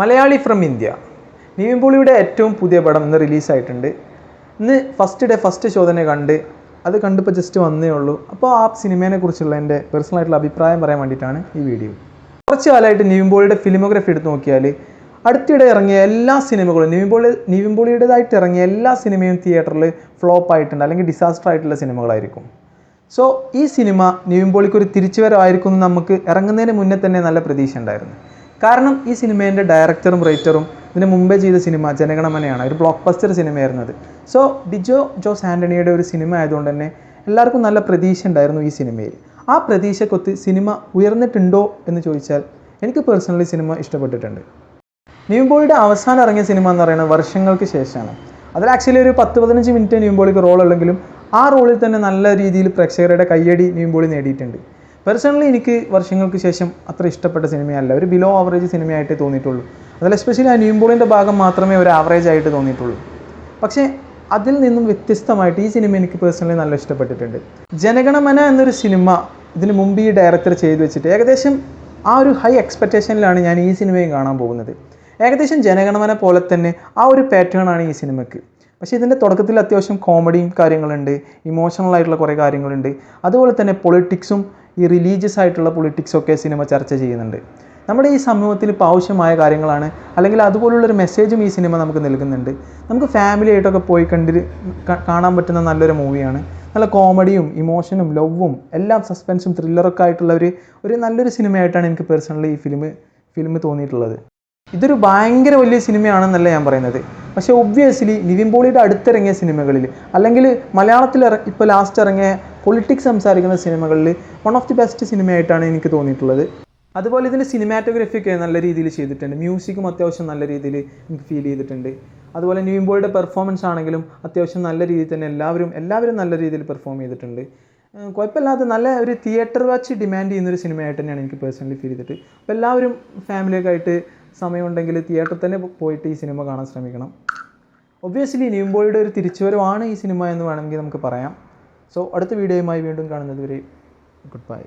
Malayali from India. Nivin പോളിയുടെ ഏറ്റവും പുതിയ പടം ഇന്ന് റിലീസായിട്ടുണ്ട് ഇന്ന് ഫസ്റ്റ് ഡേ ഫസ്റ്റ് ഷോ കണ്ട്. അത് കണ്ടിപ്പോൾ ജസ്റ്റ് വന്നേ ഉള്ളൂ. അപ്പോൾ ആ സിനിമയെ കുറിച്ചുള്ള എന്റെ പേഴ്സണലായിട്ടുള്ള അഭിപ്രായം പറയാൻ വേണ്ടിയിട്ടാണ് ഈ വീഡിയോ കുറച്ച് കാലമായിട്ട് നിവിൻ പോളിയുടെ ഫിലിമോഗ്രഫി എടുത്ത് നോക്കിയാൽ അടുത്തിടെ ഇറങ്ങിയ എല്ലാ സിനിമകളും നിവിൻ പോളി നിവിൻ പോളിയുടേതായിട്ട് ഇറങ്ങിയ എല്ലാ സിനിമയും തിയേറ്ററിൽ ഫ്ലോപ്പ് ആയിട്ടുണ്ട്. അല്ലെങ്കിൽ ഡിസാസ്റ്റർ ആയിട്ടുള്ള സിനിമകളായിരിക്കും സോ ഈ സിനിമ നിവിൻ തിരിച്ചുവരവായിരിക്കും നമുക്ക് ഇറങ്ങുന്നതിന് മുന്നേ തന്നെ നല്ല പ്രതീക്ഷ ഉണ്ടായിരുന്നു. കാരണം ഈ സിനിമേന്റെ ഡയറക്ടറും റൈറ്ററും ഇതിന് മുമ്പേ ചെയ്ത സിനിമ ജനഗണമനയാണ് ഒരു ബ്ലോക്ക് ബസ്റ്റർ സിനിമയായിരുന്നു അത് സോ ഡിജോ ജോസ് ആന്റണിയുടെ ഒരു സിനിമ ആയതുകൊണ്ട് തന്നെ എല്ലാവർക്കും നല്ല പ്രതീക്ഷ ഉണ്ടായിരുന്നു ഈ സിനിമയിൽ. ആ പ്രതീക്ഷക്കൊത്ത് സിനിമ ഉയർന്നിട്ടുണ്ടോ എന്ന് ചോദിച്ചാൽ എനിക്ക് പേഴ്സണലി സിനിമ ഇഷ്ടപ്പെട്ടിട്ടുണ്ട്. ന്യൂബോളിയുടെ അവസാനം ഇറങ്ങിയ സിനിമ എന്ന് പറയുന്നത് വർഷങ്ങൾക്ക് ശേഷമാണ്. അതിൽ ആക്ച്വലി ഒരു പത്ത് പതിനഞ്ച് മിനിറ്റ് ന്യൂബോളിക്ക് റോൾ ഉള്ളെങ്കിലും ആ റോളിൽ തന്നെ നല്ല രീതിയിൽ പ്രേക്ഷകരുടെ കയ്യടി ന്യൂബോളി നേടിയിട്ടുണ്ട്. പേഴ്സണലി എനിക്ക് വർഷങ്ങൾക്ക് ശേഷം അത്ര ഇഷ്ടപ്പെട്ട സിനിമയല്ല. ഒരു ബിലോ ആവറേജ് സിനിമയായിട്ടേ തോന്നിയിട്ടുള്ളൂ. അതിൽ എസ്പെഷ്യലി ആ ന്യൂബോളിന്റെ ഭാഗം മാത്രമേ ഒരു ആവറേജ് ആയിട്ട് തോന്നിയിട്ടുള്ളൂ. പക്ഷേ അതിൽ നിന്നും വ്യത്യസ്തമായിട്ട് ഈ സിനിമ എനിക്ക് പേഴ്സണലി നല്ല ഇഷ്ടപ്പെട്ടിട്ടുണ്ട്. ജനഗണമന എന്നൊരു സിനിമ ഇതിന് മുമ്പ് ഈ ഡയറക്ടർ ചെയ്തു വെച്ചിട്ട് ഏകദേശം ആ ഒരു ഹൈ എക്സ്പെക്റ്റേഷനിലാണ് ഞാൻ ഈ സിനിമയും കാണാൻ പോകുന്നത്. ഏകദേശം ജനഗണമന പോലെ തന്നെ ആ ഒരു പാറ്റേൺ ആണ് ഈ സിനിമയ്ക്ക് പക്ഷേ ഇതിന്റെ തുടക്കത്തിൽ അത്യാവശ്യം കോമഡിയും കാര്യങ്ങളുണ്ട്. ഇമോഷണൽ ആയിട്ടുള്ള കുറേ കാര്യങ്ങളുണ്ട്. അതുപോലെ തന്നെ പൊളിറ്റിക്സും ഈ റിലീജിയസ് ആയിട്ടുള്ള പൊളിറ്റിക്സ് ഒക്കെ സിനിമ ചർച്ച ചെയ്യുന്നുണ്ട്. നമ്മുടെ ഈ സമൂഹത്തിൽ ഇപ്പോൾ ആവശ്യമായ കാര്യങ്ങളാണ് അല്ലെങ്കിൽ അതുപോലുള്ളൊരു മെസ്സേജും ഈ സിനിമ നമുക്ക് നൽകുന്നുണ്ട്. നമുക്ക് ഫാമിലി ആയിട്ടൊക്കെ പോയി കണ്ടി കാണാൻ പറ്റുന്ന നല്ലൊരു മൂവിയാണ് നല്ല കോമഡിയും ഇമോഷനും ലവും എല്ലാം സസ്പെൻസും ത്രില്ലറൊക്കെ ആയിട്ടുള്ള ഒരു ഒരു നല്ലൊരു സിനിമയായിട്ടാണ് എനിക്ക് പേഴ്സണലി ഈ ഫിലിം ഫിലിം തോന്നിയിട്ടുള്ളത്. ഇതൊരു ഭയങ്കര വലിയ സിനിമയാണെന്നല്ല ഞാൻ പറയുന്നത്. പക്ഷേ ഒബ്വിയസ്ലി നിവിൻ പോളിയുടെ അടുത്തിറങ്ങിയ സിനിമകളിൽ അല്ലെങ്കിൽ മലയാളത്തിൽ ഇപ്പോൾ ലാസ്റ്റ് ഇറങ്ങിയ പൊളിറ്റിക്സ് സംസാരിക്കുന്ന സിനിമകളിൽ വൺ ഓഫ് ദി ബെസ്റ്റ് സിനിമയായിട്ടാണ് എനിക്ക് തോന്നിയിട്ടുള്ളത്. അതുപോലെ ഇതിന്റെ സിനിമാറ്റോഗ്രഫി ഒക്കെ നല്ല രീതിയിൽ ചെയ്തിട്ടുണ്ട്. മ്യൂസിക്കും അത്യാവശ്യം നല്ല രീതിയിൽ എനിക്ക് ഫീൽ ചെയ്തിട്ടുണ്ട്. അതുപോലെ ന്യൂബോയുടെ പെർഫോമൻസ് ആണെങ്കിലും അത്യാവശ്യം നല്ല രീതിയിൽ തന്നെ എല്ലാവരും എല്ലാവരും നല്ല രീതിയിൽ പെർഫോം ചെയ്തിട്ടുണ്ട്. കുഴപ്പമില്ലാതെ നല്ല ഒരു തിയേറ്റർ വാച്ച് ഡിമാൻഡ് ചെയ്യുന്ന ഒരു സിനിമയായിട്ട് തന്നെയാണ് എനിക്ക് പേഴ്സണലി ഫീൽ ചെയ്തിട്ട്. അപ്പോൾ എല്ലാവരും ഫാമിലിയൊക്കെ ആയിട്ട് സമയമുണ്ടെങ്കിൽ തിയേറ്ററിൽ തന്നെ പോയിട്ട് ഈ സിനിമ കാണാൻ ശ്രമിക്കണം. ഒബ്വിയസ്ലി ന്യൂബോയുടെ ഒരു തിരിച്ചുവരവാണ് ഈ സിനിമ എന്ന് വേണമെങ്കിൽ നമുക്ക് പറയാം. സോ അടുത്ത വീഡിയോയുമായി വീണ്ടും കാണുന്നതുവരെ ഗുഡ് ബൈ